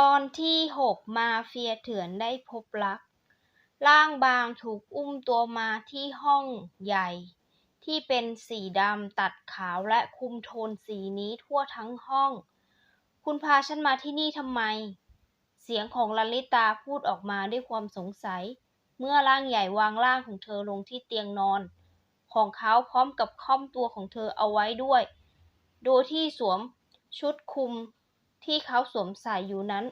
ตอนที่หกมาเฟียเถื่อนได้พบรัก ร่างบางถูกอุ้มตัวมาที่ห้องใหญ่ ที่เป็นสีดำตัดขาวและคุมโทนสีนี้ทั่วทั้งห้อง คุณพาฉันมาที่นี่ทำไม เสียงของลลิตาพูดออกมาด้วยความสงสัย เมื่อร่างใหญ่วางร่างของเธอลงที่เตียงนอน ของเขาพร้อมกับค่อมตัวของเธอเอาไว้ด้วย โดยที่สวมชุดคุม ที่เขาสวมใส่อยู่นั้น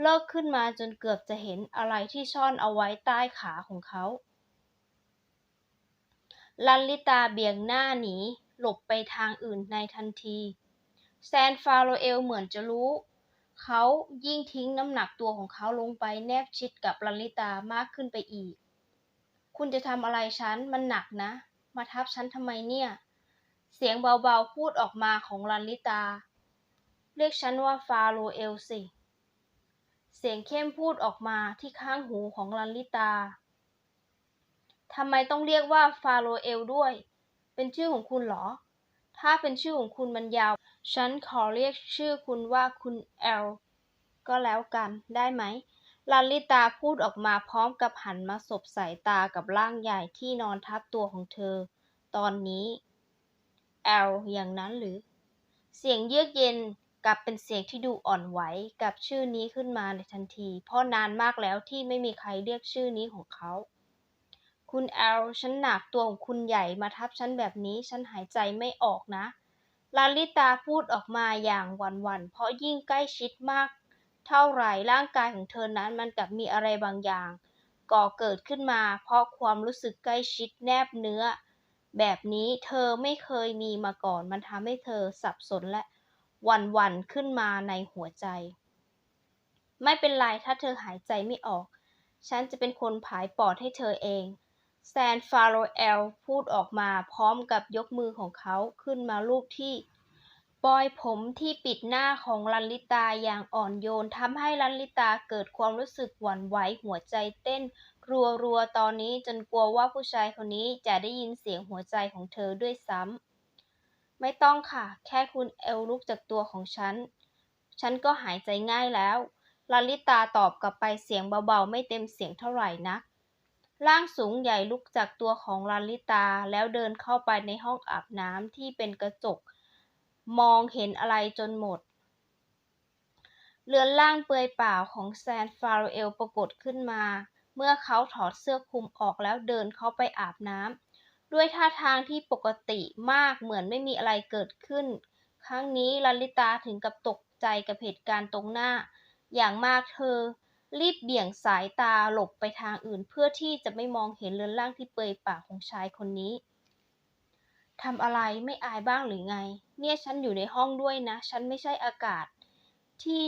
เลิกขึ้นมาจนเกือบจะเห็นอะไรที่ซ่อนเอาไว้ใต้ขาของเขาลันลิตาเบี่ยงหน้าหนี หลบไปทางอื่นในทันที แซนฟาโรเอลเหมือนจะรู้ เขายิ่งทิ้งน้ำหนักตัวของเขาลงไปแนบชิดกับลันลิตามากขึ้นไปอีก คุณจะทำอะไรฉัน มันหนักนะ มาทับฉันทำไมเนี่ย เสียงเบาๆพูดออกมาของลันลิตา เรียกฉันว่าฟาโรเอลสิ เสียงเข้มพูดออกมาที่ข้างหูของลันลิตา ทำไมต้องเรียกว่าฟาโรเอลด้วย เป็นชื่อของคุณเหรอ ถ้าเป็นชื่อของคุณมันยาว ฉันขอเรียกชื่อคุณว่าคุณแอลก็แล้วกัน ได้ไหมลันลิตาพูดออกมาพร้อมกับหันมาสบสายตากับร่างใหญ่ที่นอนทับตัวของเธอ ตอนนี้แอลอย่างนั้นหรือ เสียงเยือกเย็น กลับเป็นเสียงที่ดูอ่อนไหวกับชื่อนี้ขึ้นมาในทันที เพราะนานมากแล้วที่ไม่มีใครเรียกชื่อนี้ของเขา คุณแอลฉันหนักตัวของคุณใหญ่มาทับฉันแบบนี้ ฉันหายใจไม่ออกนะ ลาลิตาพูดออกมาอย่างหวั่นๆ เพราะยิ่งใกล้ชิดมาก เท่าไหร่ร่างกายของเธอนั้นมันกับมีอะไรบางอย่าง ก่อเกิดขึ้นมา เพราะความรู้สึกใกล้ชิดแนบเนื้อ แบบนี้เธอไม่เคยมีมาก่อน มันทำให้เธอสับสนและ วันวันๆขึ้นมาในหัวใจ ไม่เป็นไรถ้าเธอหายใจไม่ออก ฉันจะเป็นคนผายปอดให้เธอเองแซนฟาโรเอลพูดออกมาพร้อมกับยกมือของเขาขึ้นมาลูบที่ปลอยผมที่ปิดหน้าของลันลิตาอย่างอ่อนโยนทำให้ลันลิตาเกิดความรู้สึกหวั่นไหวหัวใจเต้น รัวๆตอนนี้จนกลัวว่าผู้ชายคนนี้จะได้ยินเสียงหัวใจของเธอด้วยซ้ำ ไม่ต้องค่ะ แค่คุณเอลลุกจากตัวของฉัน ฉันก็หายใจง่ายแล้วลันลิตาตอบกลับไปเสียงเบาๆ ไม่เต็มเสียงเท่าไหร่นัก ร่างสูงใหญ่ลุกจากตัวของลันลิตาแล้วเดินเข้าไปในห้องอาบน้ำที่เป็นกระจก มองเห็นอะไรจนหมด เรือนร่างเปลือยเปล่าของแซนฟาโรเอลปรากฏขึ้นมา เมื่อเขาถอดเสื้อคลุมออกแล้วเดินเข้าไปอาบน้ำ ด้วยท่าทางที่ปกติมากเหมือนไม่มีอะไรเกิดขึ้น ครั้งนี้ลลิตาถึงกับตกใจกับเหตุการณ์ตรงหน้า อย่างมากเธอ รีบเบี่ยงสายตาหลบไปทางอื่น เพื่อที่จะไม่มองเห็นเรือนร่างที่เปยปล่าของชายคนนี้ทำอะไรไม่อายบ้างหรือไง เนี่ยฉันอยู่ในห้องด้วยนะ ฉันไม่ใช่อากาศ ที่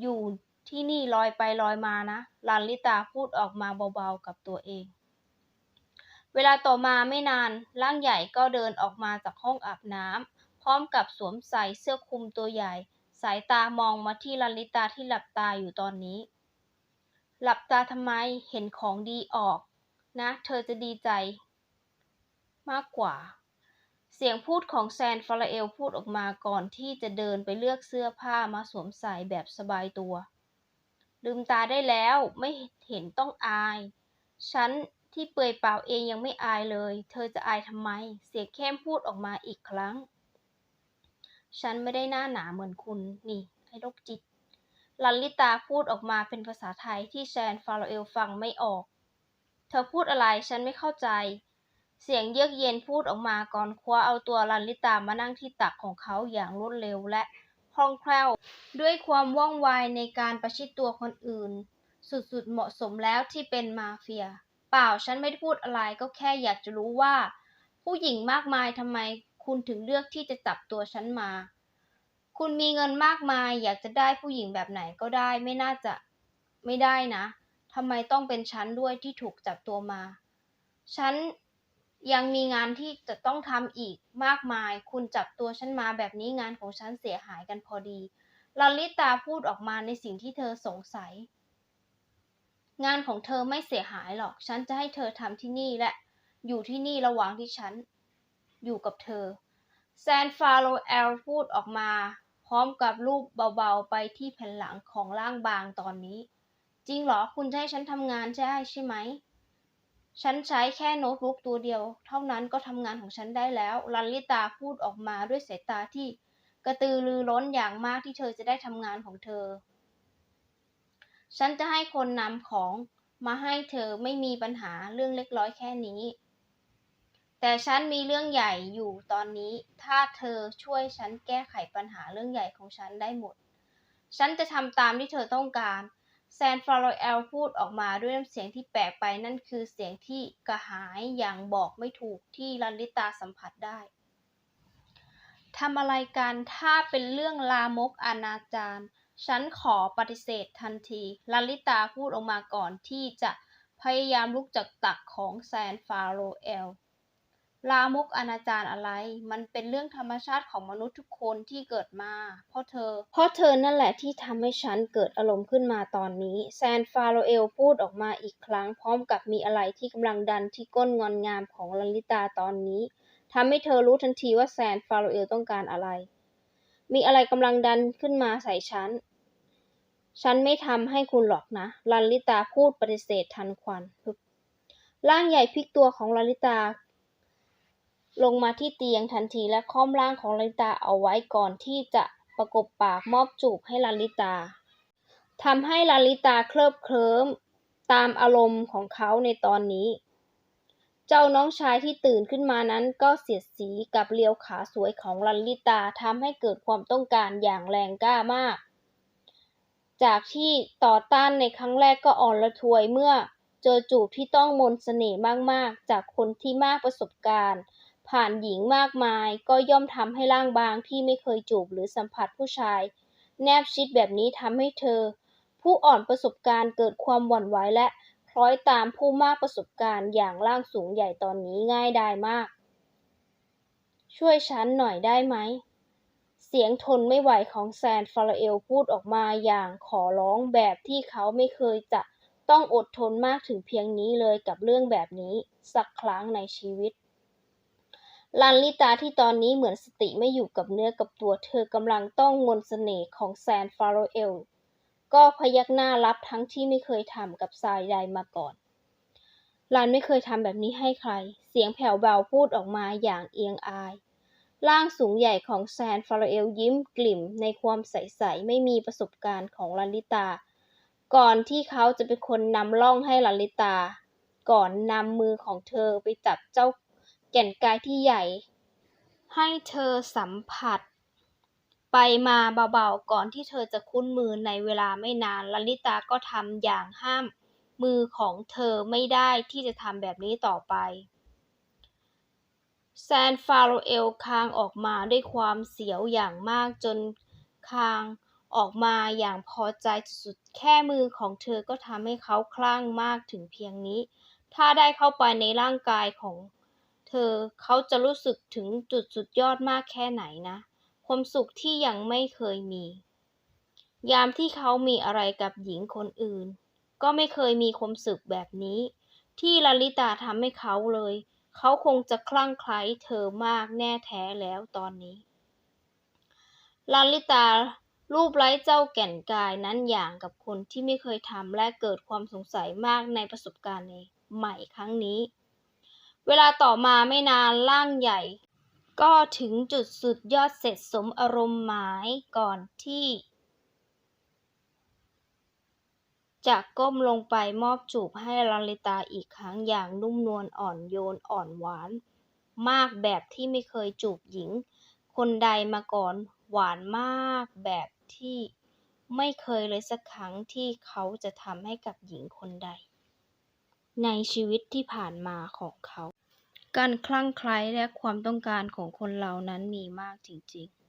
อยู่ที่นี่ลอยไปลอยมานะลานลิตาพูดออกมาเบาๆกับตัวเอง เวลาต่อมาไม่นานร่างใหญ่ก็เดินออกมาจากห้องอาบน้ำพร้อมกับสวมใส่เสื้อคลุมตัวใหญ่ สายตามองมาที่ลันลิตาที่หลับตาอยู่ตอนนี้ หลับตาทำไมเห็นของดีออก นะ เธอจะดีใจ มากกว่า เสียงพูดของแซนฟาราเอลพูดออกมาก่อนที่จะเดินไปเลือกเสื้อผ้ามาสวมใส่แบบสบายตัว ลืมตาได้แล้วไม่เห็นต้องอาย ฉัน ที่เปลือยเปล่าเองยังไม่อายเลย เธอจะอายทำไม เสียงเข้มพูดออกมาอีกครั้ง ฉันไม่ได้หน้าหนาเหมือนคุณ นี่ ไอ้โรคจิต ลันลิตาพูดออกมาเป็นภาษาไทยที่แซนฟาโรเอลฟังไม่ออก เธอพูดอะไรฉันไม่เข้าใจ เสียงเยือกเย็นพูดออกมาก่อนคว้าเอาตัวลันลิตามานั่งที่ตักของเขาอย่างรวดเร็วและคล่องแคล่ว ด้วยความว่องไวในการประชิดตัวคนอื่น สุดๆเหมาะสมแล้วที่เป็นมาเฟีย เปล่าฉันไม่ได้พูดอะไรก็แค่อยากจะรู้ว่า ผู้หญิงมากมายทำไมคุณถึงเลือกที่จะจับตัวฉันมา คุณมีเงินมากมายอยากจะได้ผู้หญิงแบบไหนก็ได้ไม่น่าจะไม่ได้นะทำไมต้องเป็นฉันด้วยที่ถูกจับตัวมา ฉันยังมีงานที่จะต้องทำอีกมากมาย คุณจับตัวฉันมาแบบนี้งานของฉันเสียหายกันพอดีลลิตาพูดออกมาในสิ่งที่เธอสงสัย งานของเธอไม่เสียหายหรอก ฉันจะให้เธอทำที่นี่และ อยู่ที่นี่ระหว่างที่ฉัน อยู่กับเธอ แซนฟาโรเอลพูดออกมาพพร้อมกับรูปเบาๆไปที่แผ่นหลังของร่างบางตอนนี้ จริงเหรอคุณจะให้ฉันทำงานใช่ใช่ไหม ฉันใช้แค่โน้ตบุ๊กตัวเดียว เท่านั้นก็ทำงานของฉันได้แล้วลันลิตาพูดออกมาด้วยสายตาที่กระตือรือร้นอย่างมากที่เธอจะได้ทำงานของเธอ ฉันจะให้คนนำของมาให้เธอไม่มีปัญหาเรื่องเล็กน้อยแค่นี้ แต่ฉันมีเรื่องใหญ่อยู่ตอนนี้ ถ้าเธอช่วยฉันแก้ไขปัญหาเรื่องใหญ่ของฉันได้หมด ฉันจะทำตามที่เธอต้องการ แซนฟลอเอลพูดออกมาด้วยน้ำเสียงที่แปลกไปนั่นคือเสียงที่กระหายอย่างบอกไม่ถูกที่ลันลิตาสัมผัสได้ทำอะไรกันถ้าเป็นเรื่องลามกอนาจาร ฉันขอปฏิเสธทันที ลลิตาพูดออกมาก่อนที่จะพยายามลุกจากตักของแซนฟาโรเอล ลามกอนาจารอะไร มันเป็นเรื่องธรรมชาติของมนุษย์ทุกคนที่เกิดมา เพราะเธอ เพราะเธอนั่นแหละที่ทำให้ฉันเกิดอารมณ์ขึ้นมาตอนนี้ แซนฟาโรเอลพูดออกมาอีกครั้ง พร้อมกับมีอะไรที่กำลังดันที่ก้นงอนงามของลลิตาตอนนี้ทำให้เธอรู้ทันทีว่าแซนฟาโรเอลต้องการอะไร มีอะไรกำลังดันขึ้นมาใส่ฉัน ฉันไม่ทำให้คุณหรอกนะ ลันลิตาพูดปฏิเสธทันควันร่างใหญ่พลิกตัวของลันลิตา ลงมาที่เตียงทันทีและค้อมร่างของลันลิตาเอาไว้ก่อนที่จะประกบปากมอบจูบให้ลันลิตาทำให้ลันลิตาเคลิบเคลิ้มตามอารมณ์ของเขาในตอนนี้ เจ้าน้องชายที่ตื่นขึ้นมานั้นก็เสียดสีกับเลียวขาสวยของลันลิตาทำให้เกิดความต้องการอย่างแรงกล้ามาก จากที่ต่อต้านในครั้งแรกก็อ่อนระทวยเมื่อเจอจูบที่ต้องมนต์เสน่ห์มากๆ จากคนที่มากประสบการณ์ ผ่านหญิงมากมายก็ย่อมทำให้ร่างบางที่ไม่เคยจูบหรือสัมผัสผู้ชาย แนบชิดแบบนี้ทำให้เธอ ผู้อ่อนประสบการณ์เกิดความหวั่นไหวและ ล้อยตามผู้มากประสบการณ์อย่างร่างสูงใหญ่ตอนนี้ง่ายดายมาก ช่วยฉันหน่อยได้ไหม เสียงทนไม่ไหวของแซนฟาราเอลพูดออกมาอย่างขอร้องแบบที่เขาไม่เคยจะต้องอดทนมากถึงเพียงนี้เลยกับเรื่องแบบนี้ สักครั้งในชีวิตลันลิตาที่ตอนนี้เหมือนสติไม่อยู่กับเนื้อกับตัวเธอกำลังต้องมนต์เสน่ห์ของแซนฟาโรเอล ก็พยักหน้ารับทั้งที่ไม่เคยทำกับทรายใดมาก่อนลันไม่เคยทำแบบนี้ให้ใคร เสียงแผ่วเบาพูดออกมาอย่างเอียงอาย ร่างสูงใหญ่ของแซนฟาราเอลยิ้มกลิ่มในความใสๆไม่มีประสบการณ์ของลันลิตา ก่อนที่เขาจะเป็นคนนำล่องให้ลันลิตา ก่อนนำมือของเธอไปจับเจ้าแก่นกายที่ใหญ่ ให้เธอสัมผัส ไปมาเบาๆก่อนที่เธอจะคุ้นมือในเวลาไม่นานลลิตาก็ทำอย่างห้าม มือของเธอไม่ได้ที่จะทำแบบนี้ต่อไปแซนฟาโรเอลคางออกมาด้วยความเสียวอย่างมากจนคางออกมาอย่างพอใจสุดๆ แค่มือของเธอก็ทำให้เขาคลั่งมากถึงเพียงนี้ ถ้าได้เข้าไปในร่างกายของเธอเขาจะรู้สึกถึงจุดสุดยอดมากแค่ไหนนะ ความสุขที่ยังไม่เคยมี ยามที่เขามีอะไรกับหญิงคนอื่น ก็ไม่เคยมีความสุขแบบนี้ ที่ลลิตาทำให้เขาเลย เขาคงจะคลั่งไคล้เธอมากแน่แท้แล้วตอนนี้ลลิตารูปไร้เจ้าแก่นกายนั้นอย่างกับคนที่ไม่เคยทำและเกิดความสงสัยมากในประสบการณ์ในใหม่ครั้งนี้ เวลาต่อมาไม่นานร่างใหญ่ ก็ถึงจุดสุดยอดเสร็จสมอารมณ์หมายก่อนที่ จะก้มลงไปมอบจูบให้ลลิตาอีกครั้งอย่างนุ่มนวลอ่อนโยนอ่อนหวาน มากแบบที่ไม่เคยจูบหญิง คนใดมาก่อนหวานมากแบบที่ไม่เคยเลยสักครั้งที่เขาจะทำให้กับหญิงคนใด ในชีวิตที่ผ่านมาของเขา การคลั่งไคล้และความต้องการของคนเรานั้นมีมากจริง ๆ